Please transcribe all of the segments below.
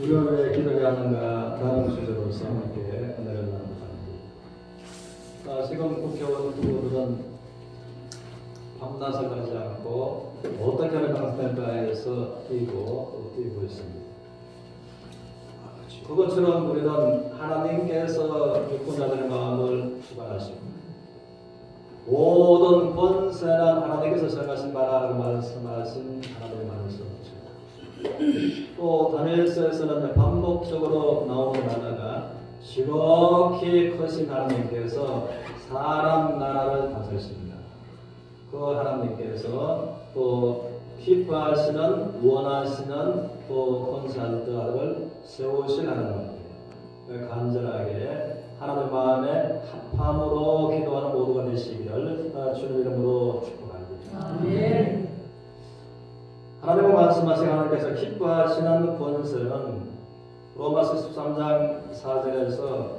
우리가 왜 기도해야 하는가 다음 주제로서 함께 은혜를. 자, 지금 국회의원 후보들은 밤낮을 가지 않고 어떻게 하면 당선될까에 해서 뛰고 또 뛰고 있습니다. 그것처럼 우리는 하나님께서 유권자들의 마음을 주관하시고 모든 권세는 하나님께서 정하신 바라고 말씀하신 하나님의 말씀이죠. 또 다니엘서에서는 반복적으로 나오는 단어가 지극히 크신 하나님께서 사람 나라를 다스리십니다. 그 하나님께서 또 기뻐하시는 원하시는 또 권세자들을 세우실 하나님입니다. 간절하게 하나님 마음에 합함으로 기도하는 모두가 되시기를 주님 이름으로 축복합니다. 하나님의 말씀하신 하나님께서 기뻐하시는 권세는 로마서 13장 4절에서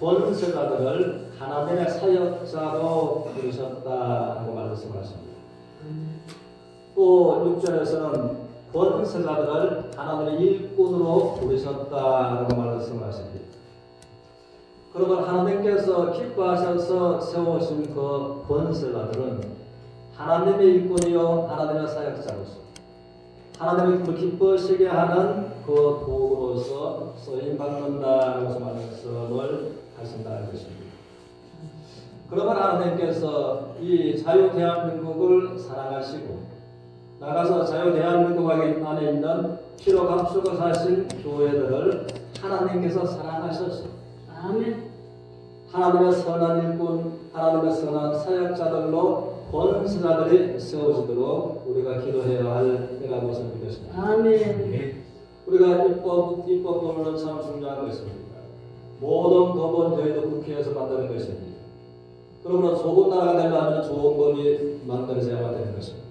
권세자들을 하나님의 사역자로 부르셨다고 말씀하십니다. 또 6절에서는 권세자들을 하나님의 일꾼으로 부르셨다고 말씀하십니다. 그러면 하나님께서 기뻐하셔서 세우신 그 권세자들은 하나님의 일꾼이요 하나님의 사역자로서 하나님의 그 기뻐시게 하는 그 도구로서 쓰임 받는다라고 말씀을 하신다는 것입니다. 그러면 하나님께서 이 자유 대한민국을 사랑하시고 나가서 자유 대한민국 안에 있는 피로 감추고 사신 교회들을 하나님께서 사랑하셔서 아멘. 하나님의 선한 일꾼, 하나님의 선한 사역자들로 권세자들이 세워지도록 우리가 기도해야 할 때라고 것을 믿습니다. 아멘. 우리가 입법, 입법 법은 참 중요한 것입니다. 모든 법은 저희도 국회에서 만드는 것입니다. 그러므로 좋은 나라가 되려면 좋은 법이 만들어져야만 되는 것입니다.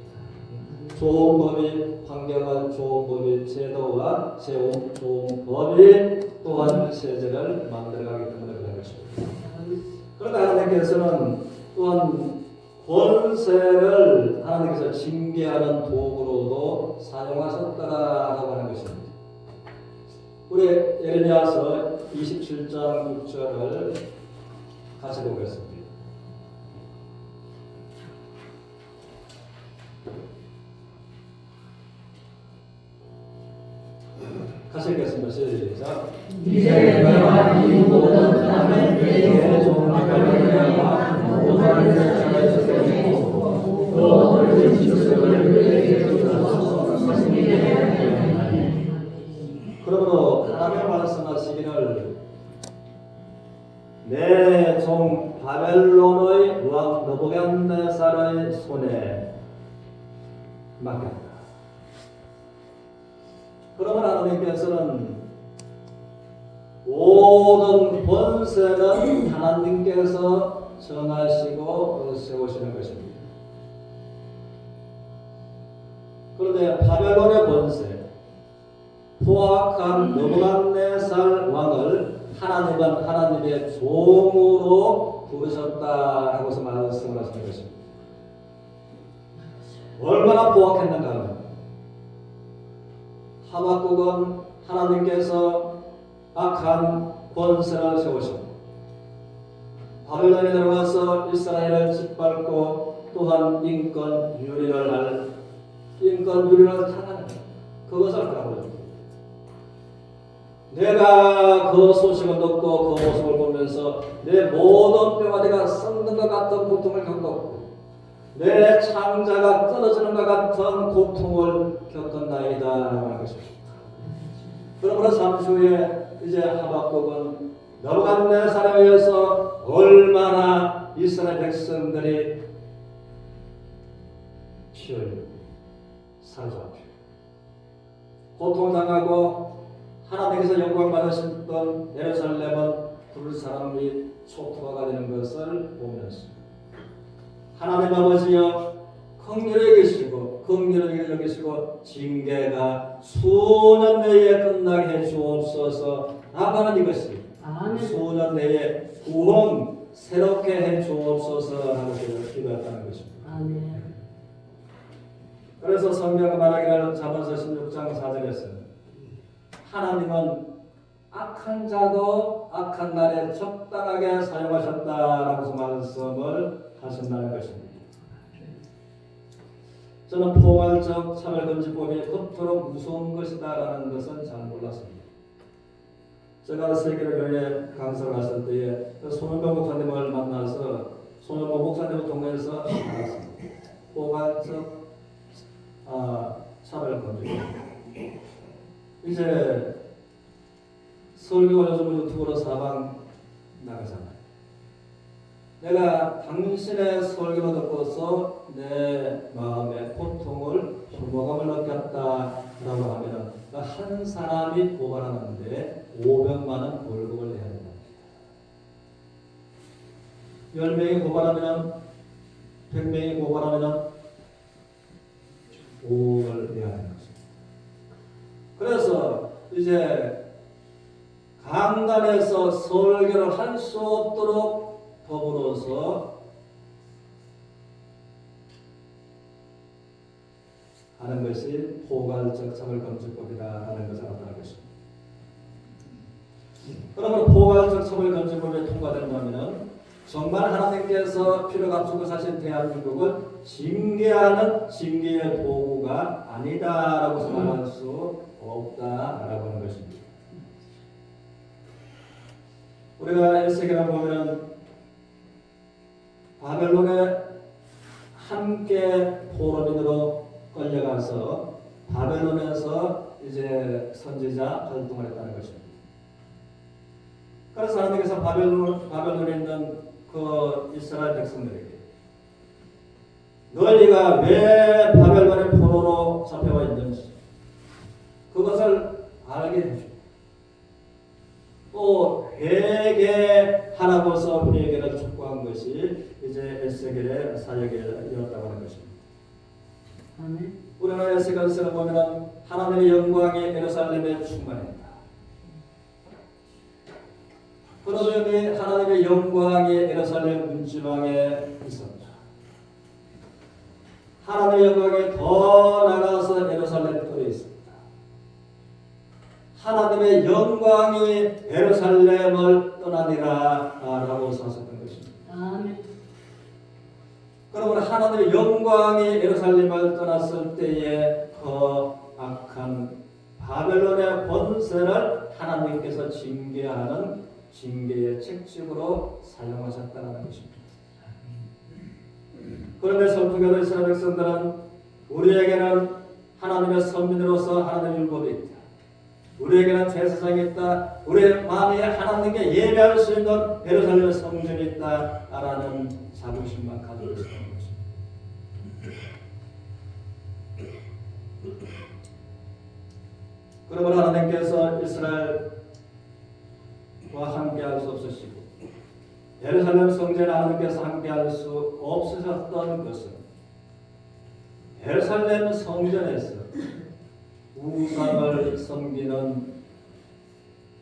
좋은 법이 환경은 좋은 법이 제도와 좋은, 좋은 법이 또한 세제를 만들어가기 때문에 그런 것입니다. 그러나 하나님께서는 또한 권세를 하나님께서 징계하는 도구로도 사용하셨다라고 하는 것입니다. 우리 예레미야서 27장 6절을 같이 보겠습니다. 같이 읽겠습니다. 시작. 이제 내가 이 모든 맡겼다. 그러면 하나님께서는 모든 권세는 하나님께서 정하시고 세우시는 것입니다. 그런데 바벨론의 권세, 포악한 너부갓네살 왕을 하나님은 하나님의 종으로 부르셨다라고서 말씀을 하시는 것입니다. 얼마나 포악했는가 하박국은 하나님께서 악한 권세를 세우시고 바벨론에 들어가서 이스라엘을 짓밟고 또한 인권 유리를 할 인권 유리를 하는 그것을 하라고 내가 그 소식을 듣고 그 모습을 보면서 내 모든 내가 썩는 것 같은 고통을 겪었고 내 창자가 끊어지는 것 같은 고통을 겪었나이다 하는 것입니다. 그러므로 잠시 후에 이제 하박국은 너부갓네살에 의해서 얼마나 이스라엘 백성들이 피를 사로잡혀 고통당하고 하나님께서 영광 받으셨던 예루살렘은 불사람 및 초토화가 되는 것을 보면서 하나님 아버지여 긍휼히 계시고 긍휼히 여기시고 징계가 수년 내에 끝나게 해 주옵소서 나가는 이것이. 수년 내에 구원 새롭게 해 주옵소서 하고 기도했다는 것입니다. 아멘. 그래서 성경 말하기를 자문서 16장 4절에서 하나님은 악한 자도 악한 날에 적당하게 사용하셨다라고 말씀을 하신다는 것입니다. 저는 포괄적 차별금지법이 그토록 무서운 것이다라는 것은 잘 몰랐습니다. 제가 세계교회 강사를 갔을 때에 그 손흥병 목사님을 만나서 손흥병 목사님을 통해서 알았습니다. 포괄적 아, 차별금지 이제 설교가 요즘 유튜브로 사방 나가잖아요. 내가 당신의 설교를 듣고서 내 마음의 고통을 혐오감을 느꼈다라고 하면 한 사람이 고발하는데 500만 원 벌금을 내야 된다. 10명이 고발하면 100명이 고발하면 5억을 내야 되는 것입니다. 그래서 이제 강단에서 설교를 할 수 없도록 더불어서 하는 것이 포괄적 처벌금지법이다라는 것을 알아야 것입니다. 그러면 포괄적 처벌금지법이 통과된다면 정말 하나님께서 필요 갖추고 사신 대한민국을 징계하는 징계의 도구가 아니다라고 말할 수 없다라고 하는 것입니다. 우리가 에세겔을 보면 바벨론에 함께 포로민으로 끌려가서 바벨론에서 이제 선지자 활동을 했다는 것입니다. 그래서 하나님께서 바벨론, 바벨론에 있는 그 이스라엘 백성들에게 너희가 왜 바벨론의 포로로 잡혀와 있는지 그것을 알게 해주고 또 회개하라고서 회개를 촉구한 것이 이제 에스겔의 사역이었다고 하는 것입니다. 아멘. 우리나라 에스겔서를 보면 하나님의 영광이 예루살렘에 충만했다. 그러더니 하나님의 영광이 예루살렘 문지방에 있었다. 하나님의 영광이 더 나가서 예루살렘 뜰에 있었다. 하나님의 영광이 예루살렘을 떠나니라 라고 사셨던 것입니다. 아멘. 그러면 하나님의 영광이 예루살렘을 떠났을 때에 그 악한 바벨론의 권세를 하나님께서 징계하는 징계의 책찍으로 사용하셨다는 것입니다. 그런데 성도교도 이스라엘 백성들은 우리에게는 하나님의 선민으로서 하나님의 율법이 있다. 우리에게는 제사장이 있다. 우리의 마음에 하나님께 예배할 수 있는 예루살렘의 성전이 있다라는 자부심만 가지고 있는 것입니다. 그러므로 하나님께서 이스라엘과 함께할 수 없으시고 예루살렘 성전에 하나님께서 함께할 수 없으셨던 것은 예루살렘 성전에서 우상을 섬기는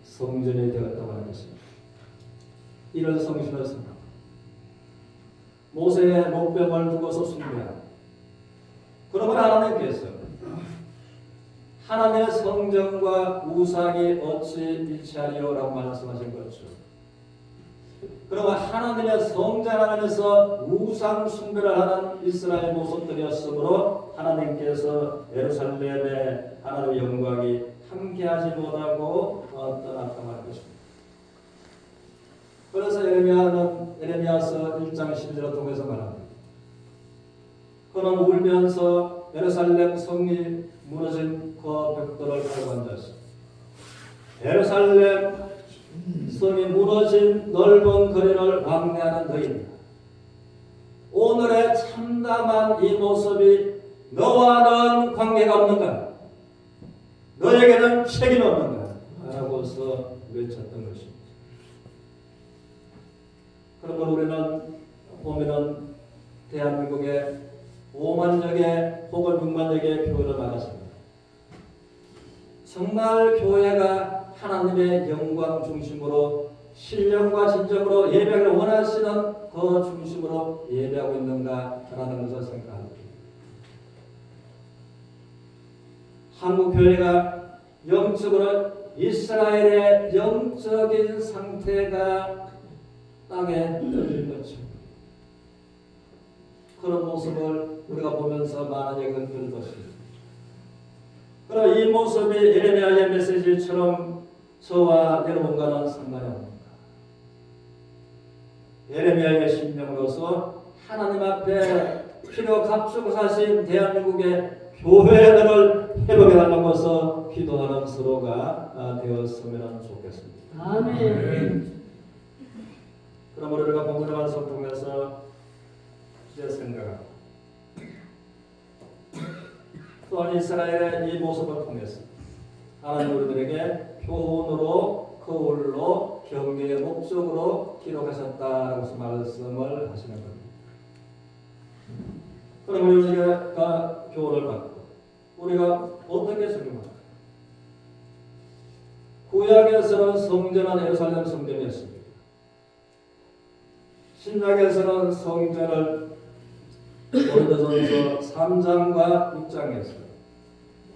성전이 되었다고 하는 것입니다. 이런 성전을 생각. 모세의 목병을 두고서 숭배하라. 그러면 하나님께서 하나님의 성전과 우상이 어찌 일치하리요라고 말씀하신 거죠. 그러면 하나님의 성전 안에서 우상 숭배를 하는 이스라엘 모습들이었으므로 하나님께서 예루살렘에 하나님의 영광이 함께하지 못하고 어, 떠났다고 하는 것입니다. 그래서 에레미야는 에레미야서 1장 11절을 통해서 말합니다. 그는 울면서 예루살렘 성이 무너진 그 벽돌을 깔고 앉았어. 예루살렘 성이 무너진 넓은 거리를 왕래하는 너희다. 오늘의 참담한 이 모습이 너와는 관계가 없는가? 너에게는 책임 없는가? 라고서 외쳤던 것입니다. 그러면 우리는 보면은 대한민국의 5만역의 혹은 6만역의 교회를 나갔습니다. 정말 교회가 하나님의 영광 중심으로 신령과 진정으로 예배를 원하시는 그 중심으로 예배하고 있는가라는 것을 생각합니다. 한국 교회가 영적으로 이스라엘의 영적인 상태가 땅에 떨어진 거죠. 그런 모습을 우리가 보면서 많은 얘기를 들은 것입니다. 그럼 이 모습이 에레미야의 메시지처럼 저와 여러분과는 상관이 없는가? 에레미야의 신명으로서 하나님 앞에 필요 갖추고 사신 대한민국의 교회들을 회복해 달라고서 기도하는 서로가 아, 되었으면 좋겠습니다. 아멘. 그럼 우리가 본문의 완성 통해서 이제 생각하고 또한 이스라엘의 이 모습을 통해서 하나님 우리들에게 교훈으로 거울로 경계의 목적으로 기록하셨다라고 말씀을 하시는 겁니다. 그럼 우리가 교훈을 받고 우리가 어떻게 적용할까? 구약에서는 성전은 예루살렘 성전이었습니다. 신약에서는 성전을 고린도전서 3장과 6장에서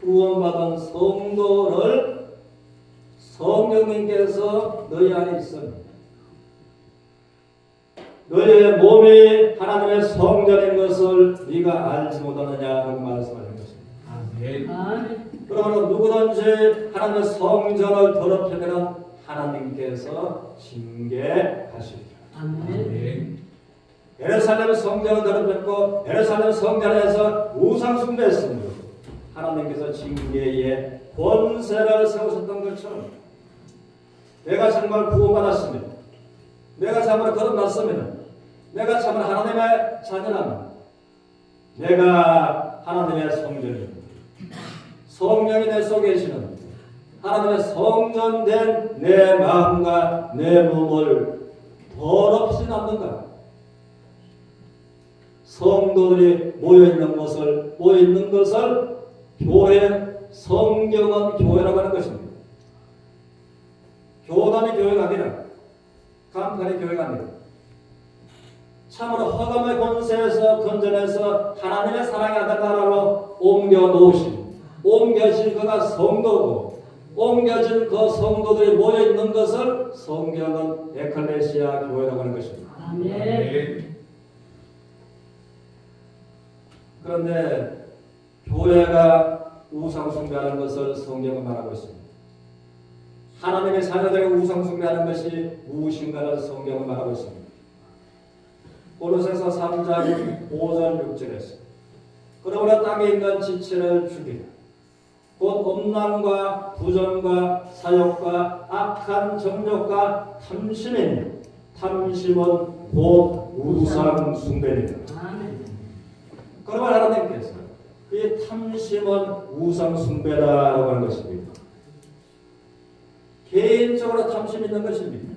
구원받은 성도를 성령님께서 너희 안에 있습니다. 너희의 몸이 하나님의 성전인 것을 네가 알지 못하느냐라고 말씀하신 것입니다. 아멘. 그러므로 누구든지 하나님의 성전을 더럽히면 하나님께서 징계하시리라. 아멘. 예루살렘 성전을 더럽혔고 예루살렘 성전 에서 우상 숭배했습니다. 하나님께서 징계의 권세를 세우셨던 것처럼 내가 정말 구원받았습니다. 내가 참으로 거듭났습니다. 내가 참으로 하나님의 자녀랍니다. 내가 하나님의 성전입니다. 성령이 내 속에 계시는 하나님의 성전된 내 마음과 내 몸을 더럽히지 않는가? 성도들이 모여 있는 것을 모여 있는 것을 교회 성경은 교회라고 하는 것입니다. 교단이 교회가 아니라 간판이 교회가 아니라 참으로 허감의 권세에서 건전해서 하나님의 사랑의 아들 나라로 옮겨 놓으신 옮겨진 그가 성도고 옮겨진 그 성도들이 모여 있는 것을 성경은 에클레시아 교회라고 하는 것입니다. 아멘. 그런데 교회가 우상 숭배하는 것을 성경은 말하고 있습니다. 하나님의 자녀들이 우상 숭배하는 것이 무엇인가를 성경은 말하고 있습니다. 고로새서 3장 5절 6절에서 그러므로 땅에 있는 지체를 죽이라 곧 음란과 부정과 사욕과 악한 정욕과 탐심이니 탐심은 곧 우상 숭배니라. 그러면 하나님께서 이 탐심은 우상 숭배다라고 하는 것입니다. 개인적으로 탐심 있는 것입니다.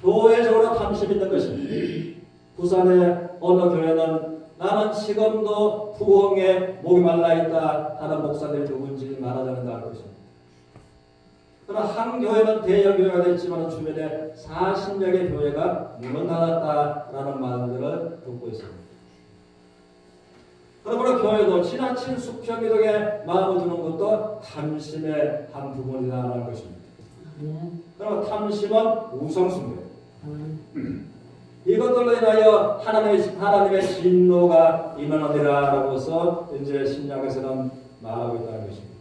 교회적으로 탐심 있는 것입니다. 부산의 어느 교회는 나는 지금도 부흥에 목이 말라 있다 하는 목사들이 누군지 말하자는 알 것입니다. 그러나 한 교회는 대형 교회가 됐지만 주변에 40여 개 교회가 문을 닫았다라는 말들을 듣고 있습니다. 그러므로 교회도 지나친 수평이동에 마음을 두는 것도 탐심의 한 부분이라는 것입니다. 그러면 탐심은 우상숭배. 이것들로 인하여 하나님의 하나님의 진노가 임하느니라라고서 이제 신약에서는 말하고 있다는 것입니다.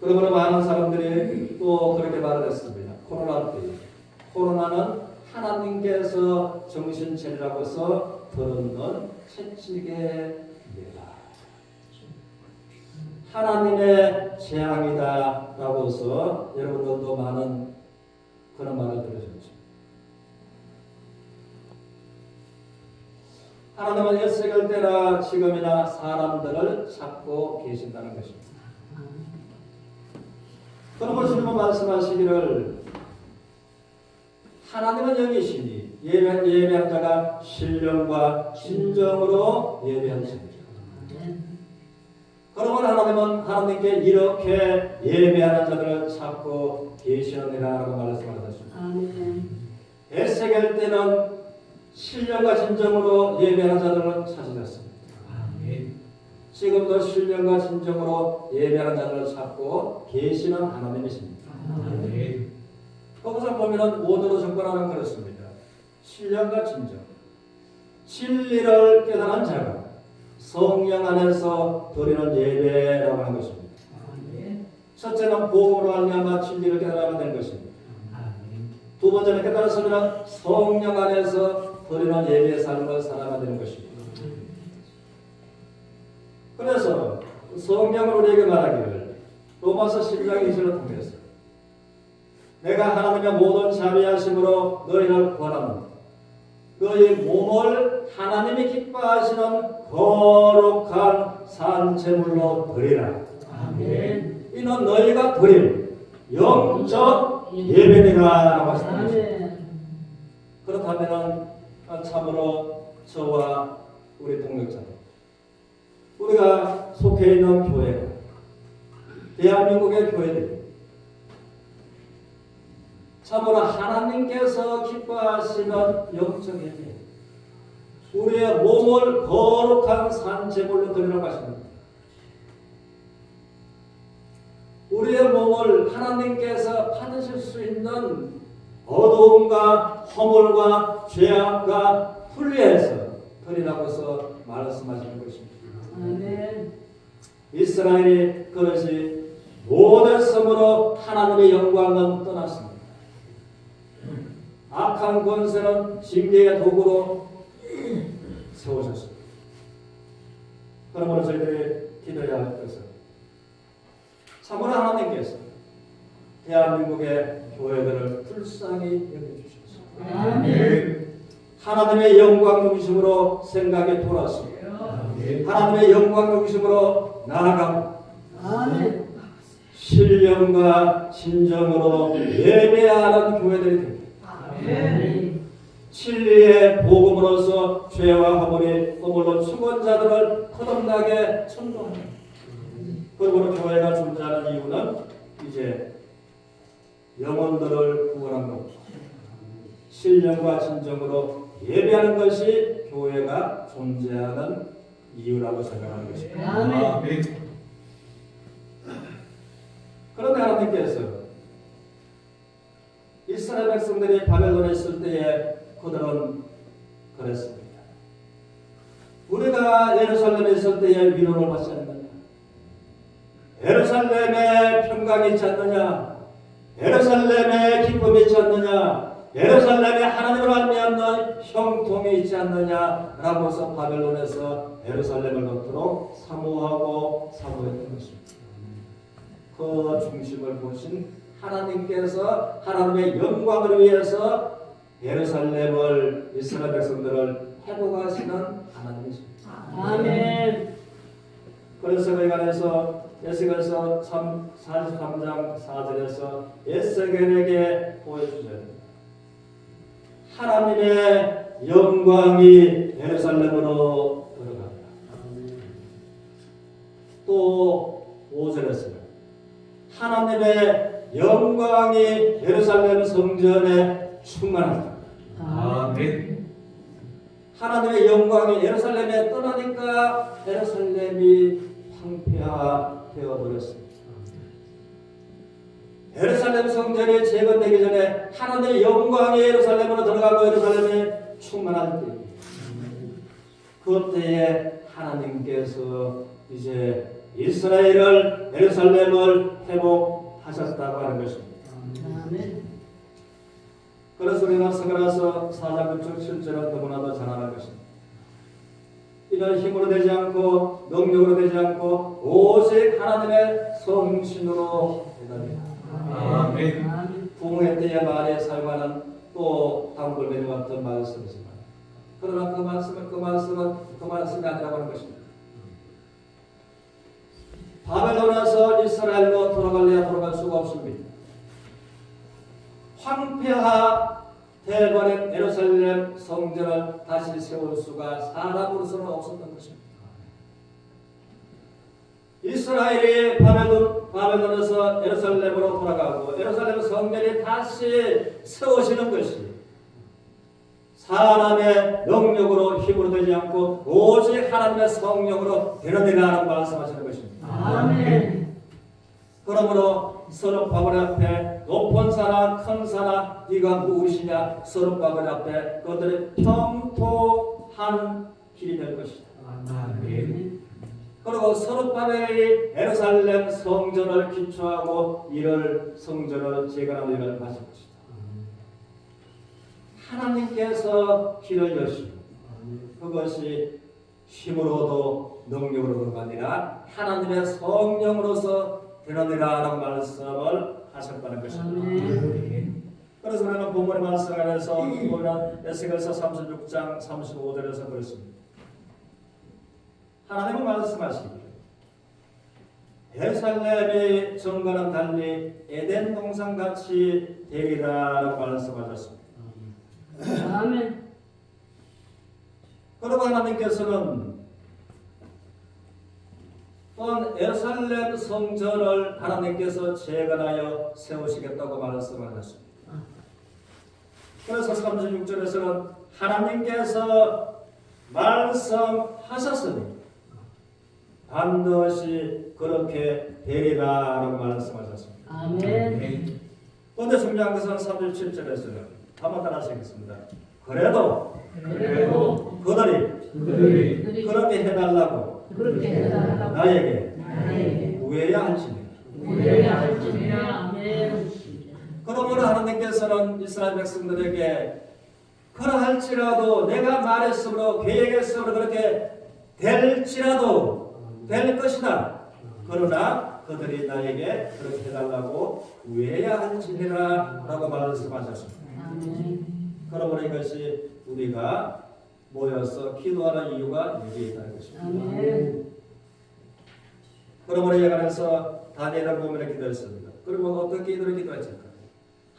그러므로 많은 사람들이 또 그렇게 말을 했습니다. 코로나 때 코로나는 하나님께서 정신 차리라고서 들었는 채찍입니다. 하나님의 재앙이다 라고서 여러분들도 많은 그런 말을 들으셨죠. 하나님은 예수할 때나 지금이나 사람들을 찾고 계신다는 것입니다. 그러므로 주님은 말씀하시기를 하나님은 영이시니 예배, 예배한 자가 신령과 진정으로 예배하십니다. 그러면 하나님은 하나님께 이렇게 예배하는 자들을 찾고 계시느니라라고 말씀하셨습니다. 에스겔 때는 신령과 진정으로 예배하는 자들을 찾으셨습니다. 지금도 신령과 진정으로 예배하는 자들을 찾고 계시는 하나님이십니다. 거기서 보면은 오늘로 정권하는 그렇습니다. 신령과 진정. 진리를 깨달은 자가 성령 안에서 드리는 예배라고 하는 것입니다. 첫째는 복음으로 알미암아 진리를 깨달아야 되는 것입니다. 두 번째는 깨달았으면 성령 안에서 드리는 예배의 삶을 살아가야 되는 것입니다. 그래서 성령을 우리에게 말하기를 로마서 12장 2절을 통해서 내가 하나님의 모든 자비하심으로 너희를 구하노니 너희 몸을 하나님이 기뻐하시는 거룩한 산제물로 드리라. 아멘. 이는 너희가 드릴 영적 예배니라라고 하셨습니다. 아멘. 그렇다면은 참으로 저와 우리 동력자 우리가 속해 있는 교회 대한민국의 교회들 참으로 하나님께서 기뻐하시는 영적 예배 우리의 몸을 거룩한 산제물로 드리라고 하십니다. 우리의 몸을 하나님께서 받으실 수 있는 어두움과 허물과 죄악과 분리해서 드리라고서 말씀하시는 것입니다. 아멘. 이스라엘이 그것이 모든 섬으로 하나님의 영광은 떠났습니다. 악한 권세는 징계의 도구로 세우셨습니다. 그러므로 저희들이 기도해야 할 것은 참으로 하나님께서 대한민국의 교회들을 불쌍히 여겨주셔서 아멘. 하나님의 영광 중심으로 생각이 돌아서 하나님의 영광 중심으로 나아가고 아멘. 신령과 진정으로 예배하는 교회들이 됩니다. 아멘. 진리의 복음으로서 죄와 허물이 허물로 죽은 자들을 거듭나게 천도합니다. 그러므로 교회가 존재하는 이유는 이제 영혼들을 구원한 것, 신령과 진정으로 예배하는 것이 교회가 존재하는 이유라고 생각하는 것입니다. 아멘. 그런데 하나님께서 이스라엘 백성들이 바벨론에 있을 때에 그들은 그랬습니다. 우리가 예루살렘에 있을 때에 위로를 받지 않느냐? 예루살렘에 평강이 있지 않느냐? 예루살렘에 기쁨이 있지 않느냐? 예루살렘에 하나님을 알미하는 형통이 있지 않느냐 라고서 바벨론에서 예루살렘을 걷도록 사모하고 사모했던 것입니다. 그 중심을 보신 하나님께서 하나님의 영광을 위해서 예루살렘을 이스라엘 백성들을 회복하시는 하나님이십니다. 아멘. 그래서 그 간에서 에스겔서 43장 4절에서 에스겔에게 보여주셔야 됩니다. 하나님의 영광이 예루살렘으로 들어갑니다. 또 5절에서는 하나님의 영광이 예루살렘 성전에 충만합니다. 아멘. 하나님의 영광이 예루살렘에 떠나니까 예루살렘이 황폐화 되어 버렸습니다. 예루살렘 성전이 재건되기 전에 하나님의 영광이 예루살렘으로 들어가고 예루살렘에 충만할 때 그때에 하나님께서 이제 이스라엘을 예루살렘을 회복하셨다고 하는 것입니다. 아멘. 그래서 우리가 스가라서 4장 9절 7절은 너무나도 잘 아는 것입니다. 이는 힘으로 되지 않고 능력으로 되지 않고 오직 하나님의 성신으로 되답니다. 아멘. 부흥회 때의 말에 사용하는 또 단골매너 같은 말씀이지만 그러나 그 말씀은 그 말씀은 그 말씀이 아니라고 하는 것입니다. 바벨론에서 이스라엘로 돌아갈래야 돌아갈 수가 없습니다. 황폐화 되버린 예루살렘 성전을 다시 세울 수가 사람으로서는 없었던 것입니다. 이스라엘이 바벨론, 바벨론에서 예루살렘으로 돌아가고 예루살렘 성전이 다시 세워지는 것이 사람의 능력으로 힘으로 되지 않고 오직 하나님의 성령으로 되느니라는 말씀하시는 것입니다. 아멘. 그러므로 서로 바울 앞에 높은 사나 큰 사나 네가 무엇이냐 서로 바울 앞에 그들의 평토한 길이 될 것이다. 아멘. 그리고 서로바벨이 예루살렘 성전을 기초하고 이를 성전을 재건하는 일을 하실 것이다. 하나님께서 길을 여시고 그것이 힘으로도 능력으로도 아니라 하나님의 성령으로서 되느니라라는 말씀을 하셨다는 것입니다. 그래서 우리는 본문의 말씀 안에서 보면 에스겔서 36장 35절에서 그렇습니다. 하나님은 말씀하시기를 예루살렘의 정과는 달리 에덴 동산 같이 되리라라고 말씀하셨습니다. 아멘. 그리고 하나님께서는 또한 예루살렘 성전을 하나님께서 재건하여 세우시겠다고 말씀하셨습니다. 그래서 36절에서는 하나님께서 말씀하셨으니 반드시 그렇게 되리라라고 말씀하셨습니다. 아멘. 그런데 중요한 것은 37절에서는 한번 따라 하시겠습니다. 그래도 그래도 그들이 그들이 그렇게 해달라고 그렇게 해달라고 나에게 나에게 구해야 할지니 구해야 할지니라. 그러므로 하나님께서는 이스라엘 백성들에게 그러할지라도 내가 말했으므로 계획했으므로 그렇게 될지라도 될 것이다. 그러나 그들이 나에게 그렇게 해달라고 구해야 할지니라 라고 말씀하셨습니다. 그러므로 이것이 우리가 모여서 기도하는 이유가 여기에 있다는 것입니다. 아멘. 그러므로 여간에서 다니엘을 보면 기도했습니다. 그리고 어떻게 기도를 기도했을까?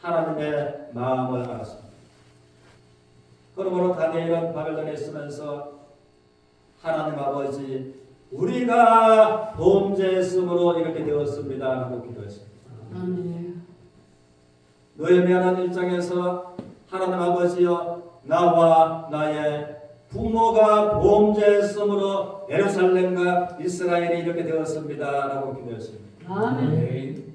하나님의 마음을 알았습니다. 그러므로 다니엘은 바벨론에 있으면서 하나님 아버지 우리가 범죄했으므로 이렇게 되었습니다 하고 기도했습니다. 아멘. 느헤미야는 일장에서 하나님 아버지여 나와 나의 부모가 범죄했으므로 예루살렘과 이스라엘이 이렇게 되었습니다 라고 기도했습니다. 아멘.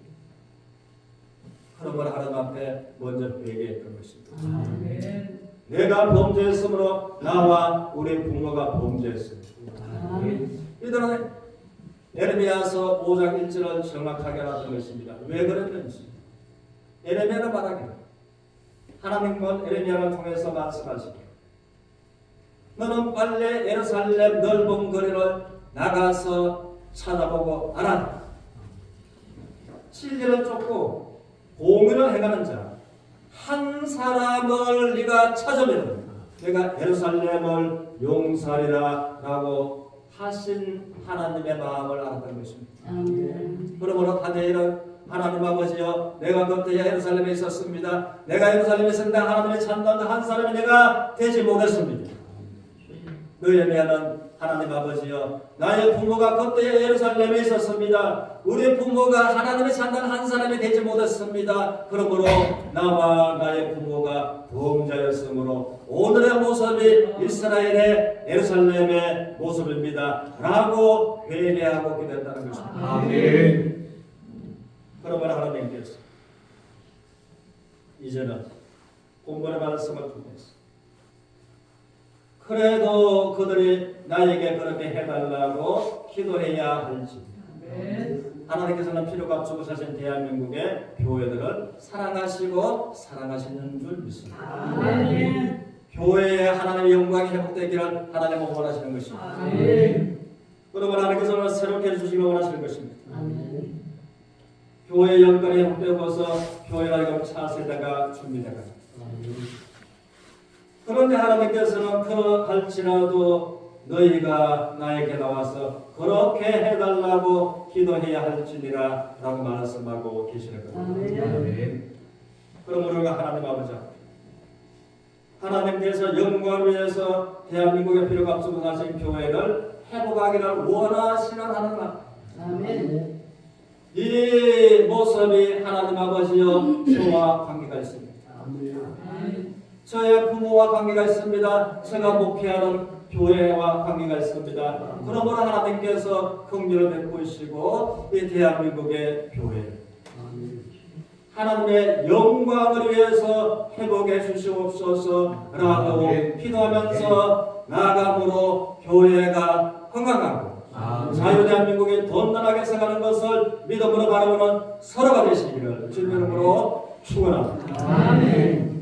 그런 걸 하나님 앞에 먼저 회개했던 것입니다. 아멘. 내가 범죄했으므로 나와 우리 부모가 범죄했습니다. 아멘. 이들은 에르미야서 5장 1절을 정확하게 알았던 것입니다. 왜 그랬는지 에르미야는 말하기를 하나님은 에르미야를 통해서 말씀하시기를 너는 빨리 예루살렘 넓은 거리를 나가서 찾아보고 알아 진리를 쫓고 공의를 행하는 자 한 사람을 네가 찾으면 내가 예루살렘을 용서하리라 라고 하신 하나님의 마음을 알았던 것입니다. 아멘. 그러므로 다니엘은 하나님 아버지여 내가 그때 예루살렘에 있었습니다. 내가 예루살렘에 있었는데 하나님의 참된 한 사람이 내가 되지 못했습니다. 느헤미야는 하나님 아버지여 나의 부모가 그때 예루살렘에 있었습니다. 우리 부모가 하나님의 참된 한 사람이 되지 못했습니다. 그러므로 나와 나의 부모가 범죄였으므로 오늘의 모습이 이스라엘의 예루살렘의 모습입니다. 라고 회개하고 기도했다는 것입니다. 아멘. 그러면 하나님께서 이제는 본문의 말씀을 통해서 그래도 그들이 나에게 그렇게 해달라고 기도해야 할지. 하나님께서는 필요가 없고 사신 대한민국의 교회들을 사랑하시고 사랑하시는 줄 믿습니다. 아멘. 교회에 하나님의 영광이 회복되기를 하나님은 원하시는 것입니다. 아멘. 그러면 하나님께서는 새롭게 해주시기 원하시는 것입니다. 아멘. 교회 영광이 회복되고서 교회가 차세대가 준비되가 그런데 하나님께서는 그할지라도 너희가 나에게 나와서 그렇게 해달라고 기도해야 할지니라 라고 말씀하고 계시는 겁니다. 아멘. 우리가 하나님 아버지 하나님께서 영광을 위해서 대한민국의 필요가 없고 사신 교회를 회복하기를 원하시는 하나님 아멘. 이 모습이 하나님 아버지여 저와 관계가 있습니다. 저의 부모와 관계가 있습니다. 제가 목회하는 교회와 관계가 있습니다. 그러므로 하나님께서 긍휼을 베푸시고 이 대한민국의 교회 하나님의 영광을 위해서 회복해 주시옵소서라고 기도하면서 나아감으로 교회가 건강하고 자유대한민국이 든든하게 서가는 것을 믿음으로 바라보는 서로가 되시기를 주님으로 축원합니다. 아멘.